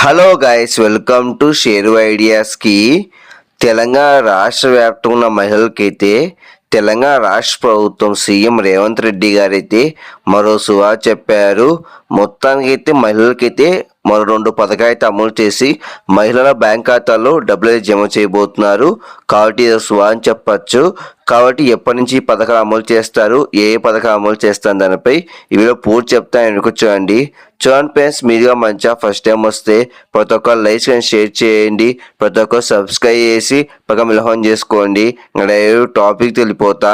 Hello guys welcome to Sheru ఐడియాస్కి Telangana రాష్ట్ర వ్యాప్తంగా ఉన్న మహిళలకైతే తెలంగాణ రాష్ట్ర ప్రభుత్వం సీఎం రేవంత్ రెడ్డి గారైతే మరో సువా చెప్పారు మొత్తానికైతే మహిళలకైతే మరో రెండు పథకాలు అయితే అమలు చేసి మహిళల బ్యాంక్ ఖాతాల్లో డబ్బులు అయితే జమ చేయబోతున్నారు. కాబట్టి స్వా అని చెప్పచ్చు. కాబట్టి ఎప్పటి నుంచి పథకాలు అమలు చేస్తారు? ఏ ఏ పథకాలు అమలు చేస్తాను దానిపై ఈ వీడియో పూర్తి చెప్తాను. ఎన్నుకు చూడండి? చూడండి ఫ్రెండ్స్ మీరుగా మంచిగా ఫస్ట్ టైం వస్తే ప్రతి ఒక్కరు లైక్స్ అండ్ షేర్ చేయండి. ప్రతి ఒక్కరు సబ్స్క్రైబ్ చేసి పక్క మిలహం చేసుకోండి. ఇంకా టాపిక్ తెలిపోతా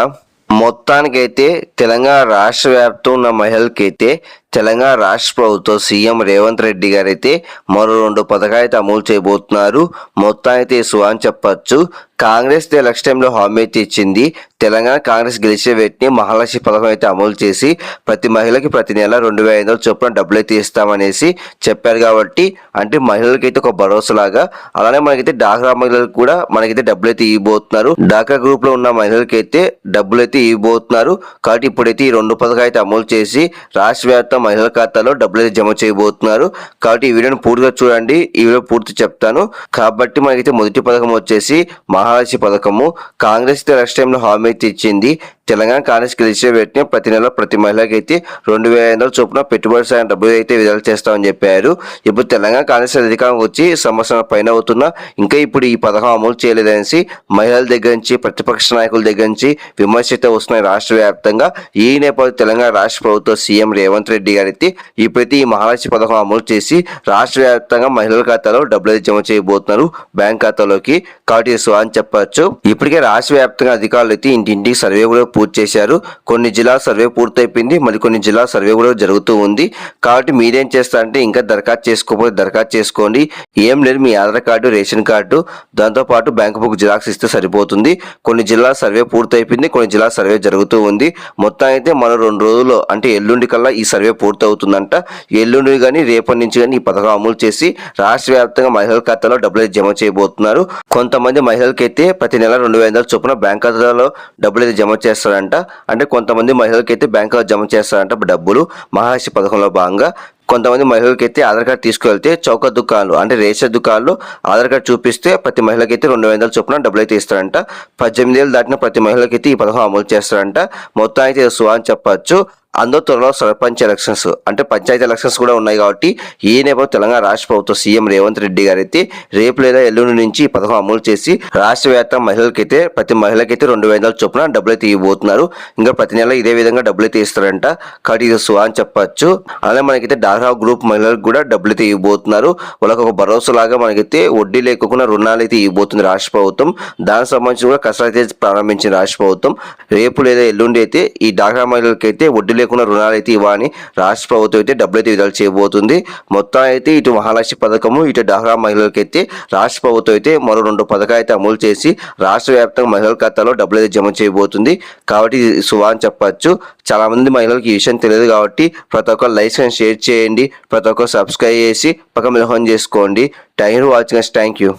మొత్తానికైతే తెలంగాణ రాష్ట్ర వ్యాప్తం ఉన్న మహిళలకైతే తెలంగాణ రాష్ట్ర ప్రభుత్వం సీఎం రేవంత్ రెడ్డి గారు అయితే మరో రెండు పథకాలైతే అయితే అమలు చేయబోతున్నారు. మొత్తానికి సువా అని చెప్పచ్చు. కాంగ్రెస్ ఎలక్షన్ టైంలో హామీ అయితే ఇచ్చింది. తెలంగాణ కాంగ్రెస్ గెలిచే వ్యక్తిని మహాలక్ష్మి పథకం అయితే అమలు చేసి ప్రతి మహిళకి ప్రతి నెల రెండు వేల ఐదు వందల చొప్పున డబ్బులు అయితే ఇస్తామనేసి చెప్పారు కాబట్టి అంటే మహిళలకైతే ఒక భరోసా లాగా అలానే మనకైతే డాక్రా మహిళలకు కూడా మనకైతే డబ్బులు అయితే ఇవ్వబోతున్నారు. డాక్రా గ్రూప్లో ఉన్న మహిళలకైతే డబ్బులు అయితే ఇవ్వబోతున్నారు. కాబట్టి ఇప్పుడైతే ఈ రెండు పథకాలు అయితే అమలు చేసి రాష్ట్ర వ్యాప్తం మహిళల ఖాతాలో డబ్బులు అయితే జమ చేయబోతున్నారు. కాబట్టి ఈ వీడియోని పూర్తిగా చూడండి. ఈ వీడియో పూర్తి చెప్తాను. కాబట్టి మనకైతే మొదటి పథకం వచ్చేసి మహాలక్ష్మి పథకము. కాంగ్రెస్ లాస్ట్ టైంలో హామీ అయితే ఇచ్చింది. తెలంగాణ కాంగ్రెస్ గెలిచిన వ్యక్తిని ప్రతి నెల ప్రతి మహిళకి అయితే రెండు వేల ఐదు వందల చొప్పున పెట్టుబడి సాయం డబ్బులు అయితే విడుదల చేస్తామని చెప్పారు. ఇప్పుడు తెలంగాణ కాంగ్రెస్ అధికారం వచ్చి సంవత్సరం పైన అవుతున్నా ఇంకా ఇప్పుడు ఈ పథకం అమలు చేయలేదనేసి మహిళల దగ్గర నుంచి ప్రతిపక్ష నాయకుల దగ్గర నుంచి విమర్శిత వస్తున్నాయి రాష్ట్ర వ్యాప్తంగా. ఈ నేపథ్యంలో తెలంగాణ రాష్ట్ర ప్రభుత్వ సీఎం రేవంత్ రెడ్డి గారైతే ఇప్పుడైతే ఈ మహాలక్ష్మి పథకం అమలు చేసి రాష్ట్ర వ్యాప్తంగా మహిళల ఖాతాలో డబ్బులు అయితే జమ చేయబోతున్నారు. బ్యాంక్ ఖాతాలోకి కాబట్టి అని చెప్పచ్చు. ఇప్పటికే రాష్ట్ర వ్యాప్తంగా అధికారులు అయితే ఇంటింటికి సర్వే కూడా పూర్తి చేశారు. కొన్ని జిల్లా సర్వే పూర్తయిపోయింది. మరి కొన్ని జిల్లా సర్వే కూడా జరుగుతూ ఉంది. కాబట్టి మీరేం చేస్తారంటే ఇంకా దరఖాస్తు చేసుకోకపోతే దరఖాస్తు చేసుకోండి. ఏం లేదు మీ ఆధార్ కార్డు రేషన్ కార్డు దాంతోపాటు బ్యాంక్ బుక్ జిరాక్స్ ఇస్తే సరిపోతుంది. కొన్ని జిల్లా సర్వే పూర్తయిపోయింది. కొన్ని జిల్లా సర్వే జరుగుతూ ఉంది. మొత్తం అయితే మరో రెండు రోజుల్లో అంటే ఎల్లుండి కల్లా ఈ సర్వే పూర్తవుతుందంట. ఎల్లుండి కానీ రేపటి నుంచి కానీ ఈ పథకం అమలు చేసి రాష్ట్ర వ్యాప్తంగా మహిళల ఖాతాలో డబ్బులు అయితే జమ చేయబోతున్నారు. కొంతమంది మహిళలకైతే ప్రతి నెల రెండు వేల చొప్పున బ్యాంక్ ఖాతాలో డబ్బులు అయితే జమ చేస్తారంట. అంటే కొంతమంది మహిళలకైతే బ్యాంకులో జమ చేస్తారంట డబ్బులు. మహర్షి పథకంలో భాగంగా కొంతమంది మహిళలకైతే ఆధార్ కార్డు తీసుకువెళ్తే చౌక దుకాణాలు అంటే రేషన్ దుకాణాలు ఆధార్ కార్డు చూపిస్తే ప్రతి మహిళకైతే రెండు వందల చొప్పున డబ్బులు అయితే ఇస్తారంట. పద్దెనిమిది ఏళ్ళు దాటిన ప్రతి మహిళకైతే ఈ పథకం అమలు చేస్తారంట. మొత్తం అయితే సువా అని చెప్పచ్చు. అందులో త్వరలో సర్పంచ్ ఎలక్షన్స్ అంటే పంచాయతీ ఎలక్షన్స్ కూడా ఉన్నాయి కాబట్టి ఈ నేపథ్యం తెలంగాణ రాష్ట్ర ప్రభుత్వం సీఎం రేవంత్ రెడ్డి గారు అయితే రేపు లేదా ఎల్లుండి నుంచి ఈ పథకం అమలు చేసి రాష్ట్ర వ్యాప్త మహిళలకైతే ప్రతి మహిళకైతే రెండు వేల చొప్పున డబ్బులు అయితే ఇవ్వబోతున్నారు. ఇంకా ప్రతి నెల ఇదే విధంగా డబ్బులు అయితే ఇస్తారంట. కాబట్టి ఇది సువా అని చెప్పచ్చు. అలాగే మనకైతే డాక్రా గ్రూప్ మహిళలకు కూడా డబ్బులు అయితే ఇవ్వబోతున్నారు. వాళ్ళకి ఒక భరోసా లాగా మనకైతే వడ్డీ లేకుండా రుణాలు అయితే ఇవ్వబోతుంది రాష్ట్ర ప్రభుత్వం. దానికి సంబంధించి కూడా కసరత్తు అయితే ప్రారంభించిన రాష్ట్ర ప్రభుత్వం. రేపు లేదా ఎల్లుండి అయితే ఈ డాక్రా మహిళలకైతే వడ్డీ లేకుండా రుణాలు అయితే ఇవ్వని రాష్ట్ర ప్రభుత్వం అయితే డబ్బులు అయితే విడుదల చేయబోతుంది. మొత్తం అయితే ఇటు మహాలక్ష్మి పథకము ఇటు డహరా మహిళలకైతే రాష్ట్ర ప్రభుత్వం అయితే మరో రెండు పథకాలు అయితే అమలు చేసి రాష్ట్ర వ్యాప్తంగా మహిళల ఖాతాలో డబ్బులు అయితే జమ చేయబోతుంది. కాబట్టి ఇది అని చెప్పచ్చు. చాలా మంది మహిళలకు ఈ విషయం తెలియదు కాబట్టి ప్రతి ఒక్క లైక్ అండ్ షేర్ చేయండి. ప్రతి ఒక్కరు సబ్స్క్రైబ్ చేసి పక్క మిలహం చేసుకోండి. Thank you watching thank you.